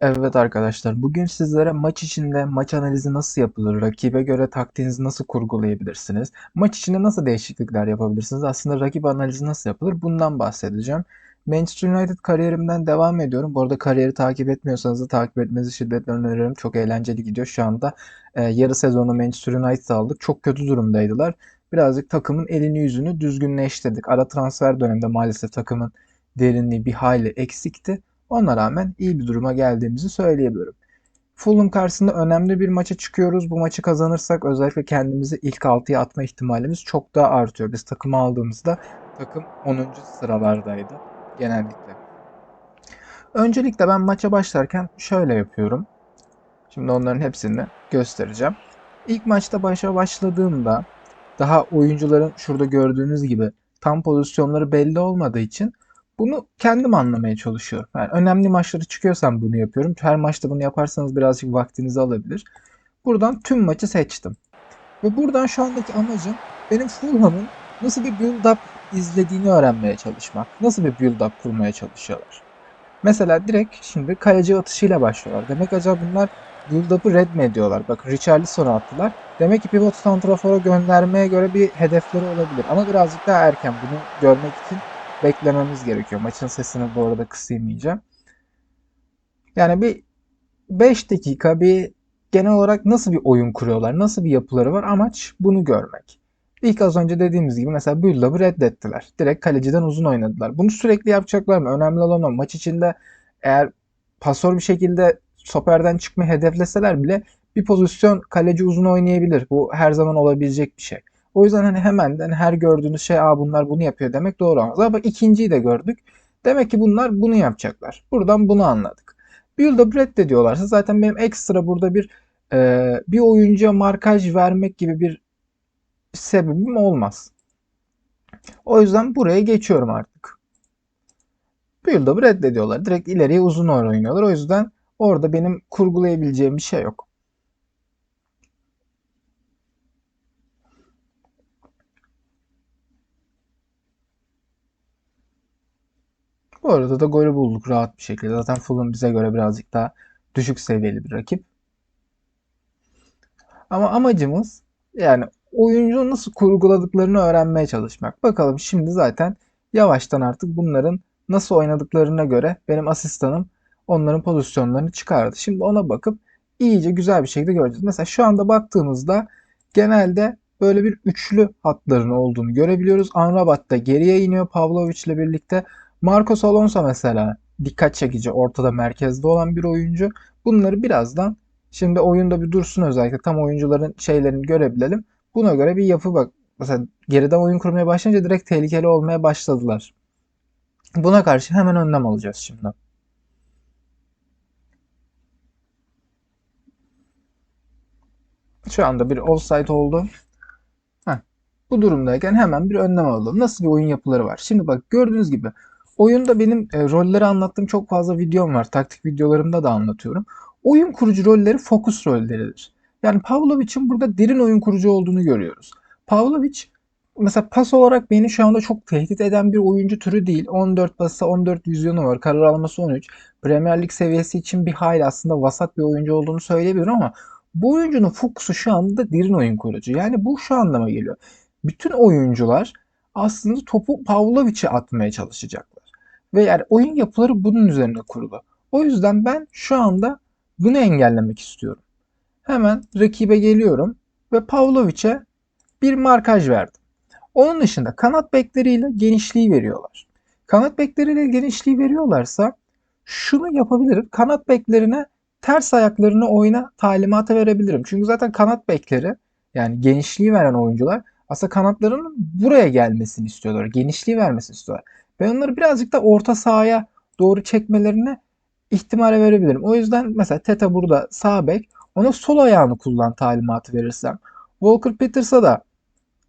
Evet arkadaşlar, bugün sizlere maç içinde maç analizi nasıl yapılır, rakibe göre taktiğinizi nasıl kurgulayabilirsiniz, maç içinde nasıl değişiklikler yapabilirsiniz, aslında rakip analizi nasıl yapılır bundan bahsedeceğim. Manchester United kariyerimden devam ediyorum. Bu arada kariyeri takip etmiyorsanız da takip etmenizi şiddetle öneririm. Çok eğlenceli gidiyor. Şu anda e, yarı sezonu Manchester United aldık. Çok kötü durumdaydılar. Birazcık takımın elini yüzünü düzgünleştirdik. Ara transfer döneminde maalesef takımın derinliği bir hayli eksikti. Ona rağmen iyi bir duruma geldiğimizi söyleyebilirim. Fulham karşısında önemli bir maça çıkıyoruz. Bu maçı kazanırsak özellikle kendimizi ilk 6'ya atma ihtimalimiz çok daha artıyor. Biz takımı aldığımızda takım 10. sıralardaydı genellikle. Öncelikle ben maça başlarken şöyle yapıyorum. Şimdi onların hepsini göstereceğim. İlk maçta başa başladığımda daha oyuncuların şurada gördüğünüz gibi tam pozisyonları belli olmadığı için bunu kendim anlamaya çalışıyorum. Yani önemli maçları çıkıyorsam bunu yapıyorum. Her maçta bunu yaparsanız birazcık vaktinizi alabilir. Buradan tüm maçı seçtim. Ve buradan şu andaki amacım benim Fulham'ın nasıl bir build-up izlediğini öğrenmeye çalışmak. Nasıl bir build-up kurmaya çalışıyorlar. Mesela direkt şimdi kaleci atışıyla başlıyorlar. Demek acaba bunlar build-up'ı red mi ediyorlar? Bakın Richarlison'u attılar. Demek ki pivot santrafora göndermeye göre bir hedefleri olabilir. Ama birazcık daha erken bunu görmek için beklememiz gerekiyor. Maçın sesini bu arada kısayım Yani bir 5 dakika bir genel olarak nasıl bir oyun kuruyorlar, nasıl bir yapıları var amaç bunu görmek. İlk az önce dediğimiz gibi mesela Büllab'ı reddettiler. Direkt kaleciden uzun oynadılar. Bunu sürekli yapacaklar mı? Önemli olan o. Maç içinde eğer pasör bir şekilde stoperden çıkmayı hedefleseler bile bir pozisyon kaleci uzun oynayabilir. Bu her zaman olabilecek bir şey. O yüzden hani hemen hani her gördüğünüz şey Aa, bunlar bunu yapıyor demek doğru olmaz. Ama ikinciyi de gördük. Demek ki bunlar bunu yapacaklar. Buradan bunu anladık. Build up reddediyorlarsa zaten benim ekstra burada bir e, bir oyuncuya markaj vermek gibi bir sebebim olmaz. O yüzden buraya geçiyorum artık. Build up'ı reddediyorlar. Direkt ileriye uzun oynuyorlar. O yüzden orada benim kurgulayabileceğim bir şey yok. Bu arada da golü bulduk rahat bir şekilde. Zaten Fulham bize göre birazcık daha düşük seviyeli bir rakip. Ama amacımız yani oyuncu nasıl kurguladıklarını öğrenmeye çalışmak. Bakalım şimdi zaten yavaştan artık bunların nasıl oynadıklarına göre benim asistanım onların pozisyonlarını çıkardı. Şimdi ona bakıp iyice güzel bir şekilde göreceğiz. Mesela şu anda baktığımızda genelde böyle bir üçlü hatların olduğunu görebiliyoruz. Amrabat da geriye iniyor Pavlovic ile birlikte. Marcos Alonso mesela dikkat çekici ortada merkezde olan bir oyuncu. Bunları birazdan şimdi oyunda bir dursun özellikle tam oyuncuların şeylerini görebilelim. Buna göre bir yapı bak. Mesela geriden oyun kurmaya başlayınca direkt tehlikeli olmaya başladılar. Buna karşı hemen önlem alacağız şimdi. Şu anda bir offside oldu. Heh. Bu durumdayken hemen bir önlem alalım. Nasıl bir oyun yapıları var? Şimdi bak gördüğünüz gibi Oyunda benim e, rolleri anlattığım çok fazla videom var. Taktik videolarımda da anlatıyorum. Oyun kurucu rolleri fokus rolleridir. Yani Pavlovic'in burada derin oyun kurucu olduğunu görüyoruz. Pavlovic mesela pas olarak beni şu anda çok tehdit eden bir oyuncu türü değil. 14 pası 14 vizyonu var. Karar alması 13. Premier Lig seviyesi için bir hayli aslında vasat bir oyuncu olduğunu söyleyebilirim ama bu oyuncunun fokusu şu anda derin oyun kurucu. Yani bu şu anlama geliyor. Bütün oyuncular aslında topu Pavlovic'e atmaya çalışacaklar. Ve yani oyun yapıları bunun üzerine kurulu. O yüzden ben şu anda bunu engellemek istiyorum. Hemen rakibe geliyorum ve Pavlovic'e bir markaj verdim. Onun dışında kanat bekleriyle genişliği veriyorlar. Kanat bekleriyle genişliği veriyorlarsa şunu yapabilirim. Kanat beklerine ters ayaklarını oyna talimatı verebilirim. Çünkü zaten kanat bekleri yani genişliği veren oyuncular aslında kanatlarının buraya gelmesini istiyorlar. Genişliği vermesini istiyorlar. Ben onları birazcık da orta sahaya doğru çekmelerine ihtimal verebilirim. O yüzden mesela Teta burada sağ bek ona sol ayağını kullan talimatı verirsem Walker Peters'a da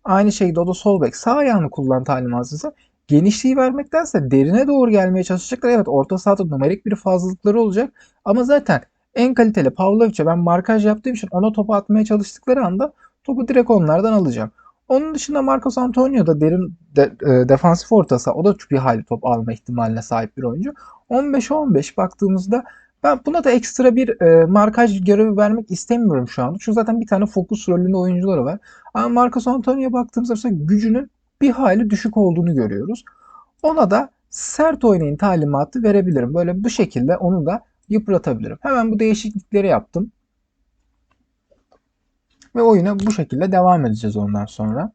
aynı şekilde o da sol bek sağ ayağını kullan talimatı verirsem genişliği vermektense derine doğru gelmeye çalışacaklar. Evet orta sahada numerik bir fazlalıkları olacak ama zaten en kaliteli Pavlovic'e ben markaj yaptığım için ona topu atmaya çalıştıkları anda topu direkt onlardan alacağım. Onun dışında Marcos Antonio da derin de, e, defansif ortası. O da bir hayli top alma ihtimaline sahip bir oyuncu. 15'e 15 baktığımızda Ben buna da ekstra bir e, markaj görevi vermek istemiyorum şu anda. Çünkü zaten bir tane fokus rolünde oyuncuları var. Ama Marcos Antonio'ya baktığımızda mesela gücünün bir hayli düşük olduğunu görüyoruz. Ona da sert oynayın talimatı verebilirim. Böyle bu şekilde onu da yıpratabilirim. Hemen bu değişiklikleri yaptım. Ve oyuna bu şekilde devam edeceğiz ondan sonra.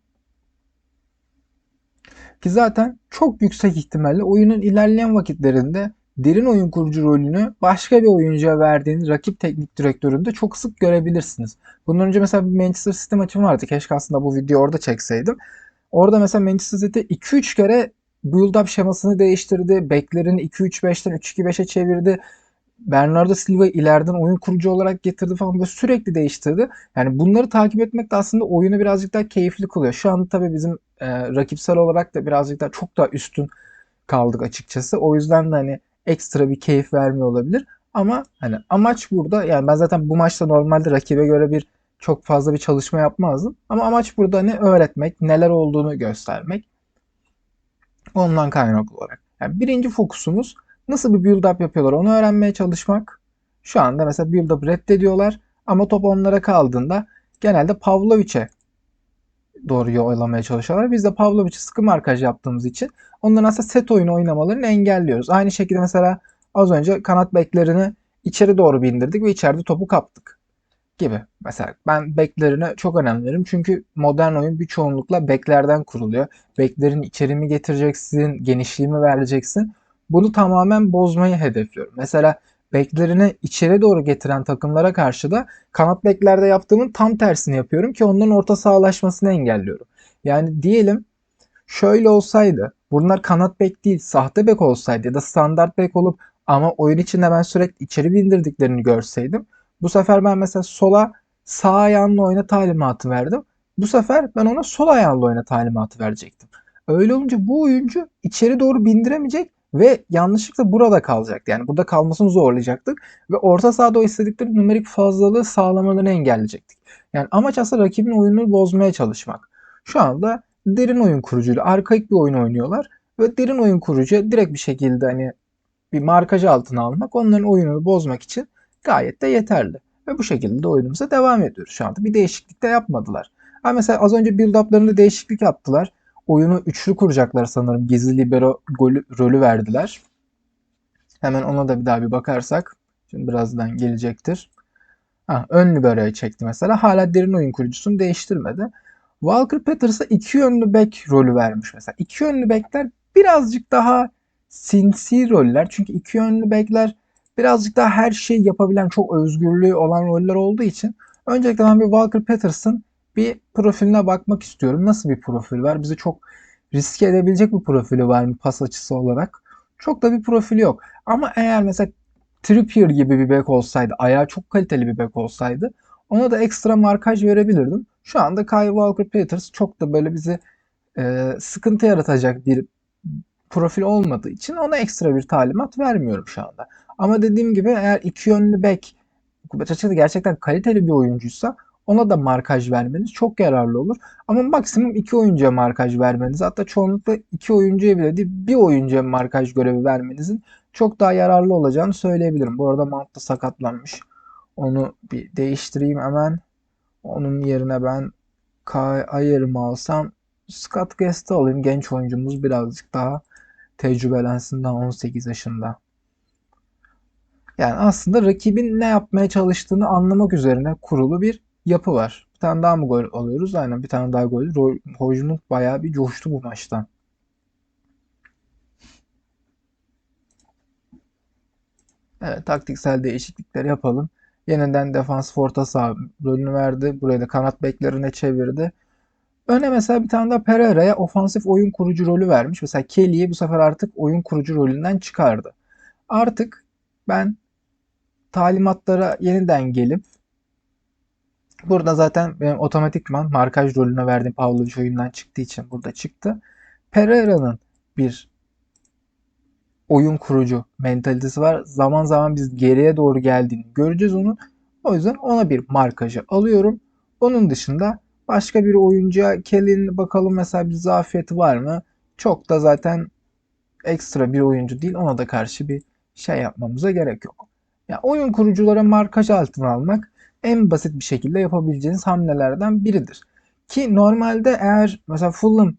Ki zaten çok yüksek ihtimalle oyunun ilerleyen vakitlerinde derin oyun kurucu rolünü başka bir oyuncuya verdiğiniz rakip teknik direktöründe çok sık görebilirsiniz. Bundan önce mesela bir Manchester City maçım vardı. Keşke aslında bu videoyu orada çekseydim. Orada mesela Manchester City 2-3 kere build-up şemasını değiştirdi. Beklerini 2-3-5'ten 3-2-5'e çevirdi. Bernardo Silva ileriden oyun kurucu olarak getirdi falan böyle sürekli değiştirdi. Yani bunları takip etmek de aslında oyunu birazcık daha keyifli kılıyor. Şu anda tabii bizim e, rakipsel olarak da birazcık daha çok daha üstün kaldık açıkçası. O yüzden de hani ekstra bir keyif vermiyor olabilir. Ama hani amaç burada yani ben zaten bu maçta normalde rakibe göre bir çok fazla bir çalışma yapmazdım. Ama amaç burada ne öğretmek, neler olduğunu göstermek. Ondan kaynaklı olarak. Yani birinci fokusumuz nasıl bir build up yapıyorlar onu öğrenmeye çalışmak. Şu anda mesela build up reddediyorlar ama top onlara kaldığında genelde Pavlovic'e doğru yollamaya çalışıyorlar. Biz de Pavlovic'e sıkı markaj yaptığımız için onların aslında set oyunu oynamalarını engelliyoruz. Aynı şekilde mesela az önce kanat beklerini içeri doğru bindirdik ve içeride topu kaptık gibi. Mesela ben beklerine çok önem veririm. Çünkü modern oyun bir çoğunlukla beklerden kuruluyor. Beklerin içerimi getireceksin, genişliğimi vereceksin. Bunu tamamen bozmayı hedefliyorum. Mesela beklerini içeri doğru getiren takımlara karşı da kanat beklerde yaptığımın tam tersini yapıyorum ki onların orta sahalaşmasını engelliyorum. Yani diyelim şöyle olsaydı bunlar kanat bek değil sahte bek olsaydı ya da standart bek olup ama oyun içinde ben sürekli içeri bindirdiklerini görseydim bu sefer ben mesela sola sağ ayağınla oyna talimatı verdim. Bu sefer ben ona sol ayağınla oyna talimatı verecektim. Öyle olunca bu oyuncu içeri doğru bindiremeyecek ve yanlışlıkla burada kalacaktı. Yani burada kalmasını zorlayacaktık ve orta sahada o istedikleri numerik fazlalığı sağlamalarını engelleyecektik. Yani amaç aslında rakibin oyununu bozmaya çalışmak. Şu anda derin oyun kurucuyla arkaik bir oyun oynuyorlar ve derin oyun kurucu direkt bir şekilde hani bir markaj altına almak onların oyununu bozmak için gayet de yeterli. Ve bu şekilde de oyunumuza devam ediyoruz. Şu anda bir değişiklik de yapmadılar. Ha mesela az önce build-up'larında değişiklik yaptılar. Oyunu üçlü kuracaklar sanırım. Gizli libero golü, rolü verdiler. Hemen ona da bir daha bir bakarsak. Şimdi birazdan gelecektir. Ha, ön libero'ya çekti mesela. Hala derin oyun kurucusunu değiştirmedi. Walker Petters'a iki yönlü bek rolü vermiş mesela. İki yönlü bekler birazcık daha sinsi roller. Çünkü iki yönlü bekler birazcık daha her şeyi yapabilen çok özgürlüğü olan roller olduğu için öncelikle ben bir Walker Petters'ın bir profiline bakmak istiyorum. Nasıl bir profil var? Bizi çok riske edebilecek bir profili var mı pas açısı olarak? Çok da bir profili yok. Ama eğer mesela Trippier gibi bir bek olsaydı, ayağı çok kaliteli bir bek olsaydı ona da ekstra markaj verebilirdim. Şu anda Kyle Walker Peters çok da böyle bizi e, sıkıntı yaratacak bir profil olmadığı için ona ekstra bir talimat vermiyorum şu anda. Ama dediğim gibi eğer iki yönlü bek açıkçası gerçekten kaliteli bir oyuncuysa ona da markaj vermeniz çok yararlı olur. Ama maksimum iki oyuncuya markaj vermeniz hatta çoğunlukla iki oyuncuya bile değil bir oyuncuya markaj görevi vermenizin çok daha yararlı olacağını söyleyebilirim. Bu arada Mount da sakatlanmış. Onu bir değiştireyim hemen. Onun yerine ben Kai Ayer'ımı alsam Scott Guest'ı alayım. Genç oyuncumuz birazcık daha tecrübelensin daha 18 yaşında. Yani aslında rakibin ne yapmaya çalıştığını anlamak üzerine kurulu bir yapı var. Bir tane daha mı gol alıyoruz? Aynen bir tane daha gol. Hojlund bayağı bir coştu bu maçta. Evet taktiksel değişiklikler yapalım. Yeniden defans orta saha rolünü verdi. Burayı da kanat beklerine çevirdi. Öne mesela bir tane daha Pereira'ya ofansif oyun kurucu rolü vermiş. Mesela Kelly'yi bu sefer artık oyun kurucu rolünden çıkardı. Artık ben talimatlara yeniden gelip burada zaten benim otomatikman markaj rolüne verdiğim Pavlovic oyundan çıktığı için burada çıktı. Pereira'nın bir oyun kurucu mentalitesi var. Zaman zaman biz geriye doğru geldiğini göreceğiz onu. O yüzden ona bir markajı alıyorum. Onun dışında başka bir oyuncuya Kelly'nin bakalım mesela bir zafiyeti var mı? Çok da zaten ekstra bir oyuncu değil. Ona da karşı bir şey yapmamıza gerek yok. Ya oyun kuruculara markaj altına almak en basit bir şekilde yapabileceğiniz hamlelerden biridir. Ki normalde eğer mesela Fulham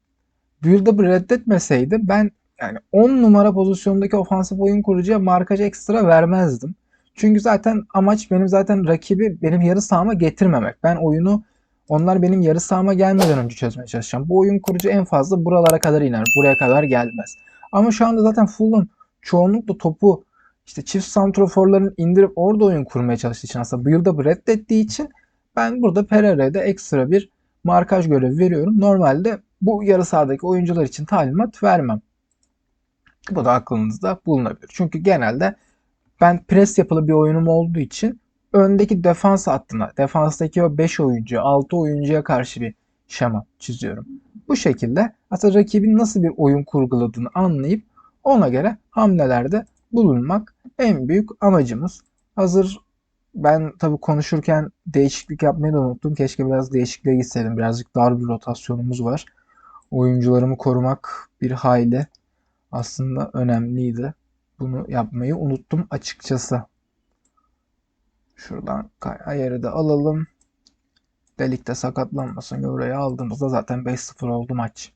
build-up'ı reddetmeseydi ben yani 10 numara pozisyondaki ofansif oyun kurucuya markaj ekstra vermezdim. Çünkü zaten amaç benim zaten rakibi benim yarı sahama getirmemek. Ben oyunu onlar benim yarı sahama gelmeden önce çözmeye çalışacağım. Bu oyun kurucu en fazla buralara kadar iner. Buraya kadar gelmez. Ama şu anda zaten Fulham çoğunlukla topu işte çift santroforların indirip orada oyun kurmaya çalıştığı için aslında build-up'ı reddettiği için ben burada Pereira'ya da ekstra bir markaj görevi veriyorum. Normalde bu yarı sahadaki oyuncular için talimat vermem. Bu da aklınızda bulunabilir. Çünkü genelde ben pres yapılı bir oyunum olduğu için öndeki defans hattına, defanstaki o 5 oyuncu, 6 oyuncuya karşı bir şema çiziyorum. Bu şekilde aslında rakibin nasıl bir oyun kurguladığını anlayıp ona göre hamlelerde bulunmak en büyük amacımız. Hazır ben tabii konuşurken değişiklik yapmayı da unuttum. Keşke biraz değişikliğe gitseydim. Birazcık dar bir rotasyonumuz var. Oyuncularımı korumak bir hayli aslında önemliydi. Bunu yapmayı unuttum açıkçası. Şuradan ayarı da alalım. Delikte sakatlanmasın. Oraya aldığımızda zaten 5-0 oldu maç.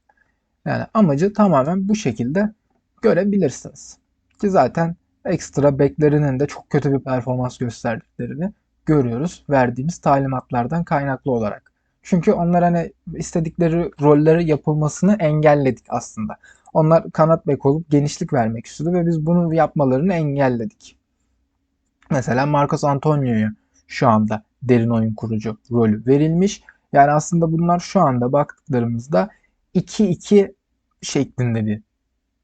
Yani amacı tamamen bu şekilde görebilirsiniz. Ki zaten ekstra beklerinin de çok kötü bir performans gösterdiklerini görüyoruz verdiğimiz talimatlardan kaynaklı olarak. Çünkü onlar hani istedikleri rolleri yapılmasını engelledik aslında. Onlar kanat bek olup genişlik vermek istiyordu ve biz bunu yapmalarını engelledik. Mesela Marcos Antonio'ya şu anda derin oyun kurucu rolü verilmiş. Yani aslında bunlar şu anda baktıklarımızda 2-2 şeklinde bir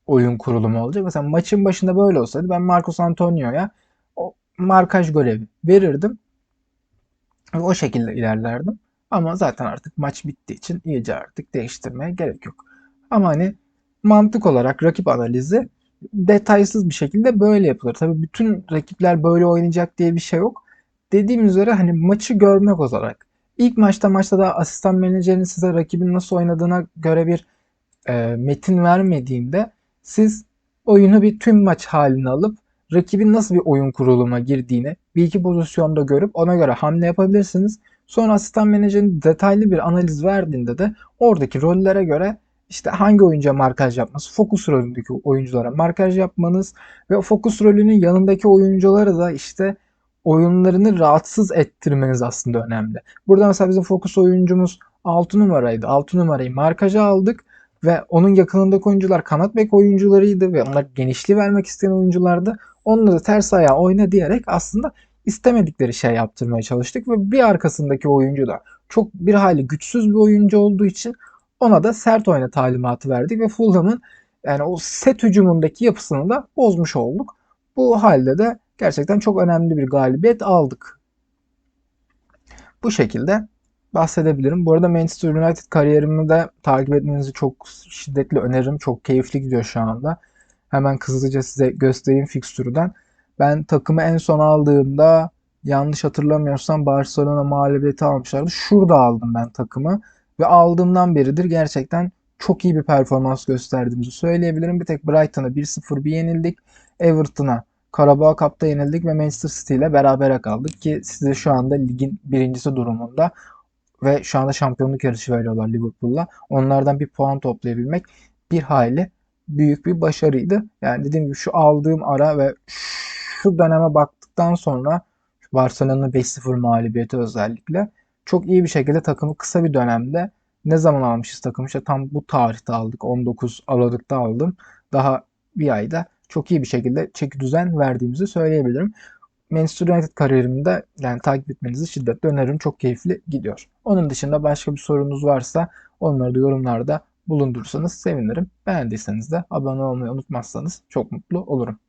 oyun kurulumu olacak. Mesela maçın başında böyle olsaydı ben Marcos Antonio'ya o markaj görevi verirdim. Ve o şekilde ilerlerdim. Ama zaten artık maç bittiği için iyice artık değiştirmeye gerek yok. Ama hani mantık olarak rakip analizi detaysız bir şekilde böyle yapılır. Tabii bütün rakipler böyle oynayacak diye bir şey yok. Dediğim üzere hani maçı görmek olarak. İlk maçta maçta da asistan menajerin size rakibin nasıl oynadığına göre bir e, metin vermediğinde siz oyunu bir tüm maç haline alıp rakibin nasıl bir oyun kuruluma girdiğini bir iki pozisyonda görüp ona göre hamle yapabilirsiniz. Sonra asistan menajerin detaylı bir analiz verdiğinde de oradaki rollere göre işte hangi oyuncuya markaj yapması, fokus rolündeki oyunculara markaj yapmanız ve fokus rolünün yanındaki oyunculara da işte oyunlarını rahatsız ettirmeniz aslında önemli. Burada mesela bizim fokus oyuncumuz 6 numaraydı. 6 numarayı markaja aldık ve onun yakınındaki oyuncular kanat bek oyuncularıydı ve onlar genişliği vermek isteyen oyunculardı. Onları ters ayağa oyna diyerek aslında istemedikleri şey yaptırmaya çalıştık ve bir arkasındaki oyuncu da çok bir hayli güçsüz bir oyuncu olduğu için ona da sert oyna talimatı verdik ve Fulham'ın yani o set hücumundaki yapısını da bozmuş olduk. Bu halde de gerçekten çok önemli bir galibiyet aldık. Bu şekilde bahsedebilirim. Bu arada Manchester United kariyerimi de takip etmenizi çok şiddetli öneririm. Çok keyifli gidiyor şu anda. Hemen hızlıca size göstereyim fikstürden. Ben takımı en son aldığımda yanlış hatırlamıyorsam Barcelona mağlubiyeti almışlardı. Şurada aldım ben takımı ve aldığımdan beridir gerçekten çok iyi bir performans gösterdiğimizi söyleyebilirim. Bir tek Brighton'a 1-0 bir yenildik. Everton'a Karabağ Cup'ta yenildik ve Manchester City ile berabere kaldık ki size şu anda ligin birincisi durumunda ve şu anda şampiyonluk yarışı veriyorlar Liverpool'la. Onlardan bir puan toplayabilmek bir hayli büyük bir başarıydı. Yani dediğim gibi şu aldığım ara ve şu döneme baktıktan sonra Barcelona'nın 5-0 mağlubiyeti özellikle çok iyi bir şekilde takımı kısa bir dönemde ne zaman almışız takımı işte tam bu tarihte aldık 19 Aralık'ta aldım. Daha bir ayda çok iyi bir şekilde çeki düzen verdiğimizi söyleyebilirim. Manchester United kariyerimde yani takip etmenizi şiddetle öneririm. Çok keyifli gidiyor. Onun dışında başka bir sorunuz varsa onları da yorumlarda bulundurursanız sevinirim. Beğendiyseniz de abone olmayı unutmazsanız çok mutlu olurum.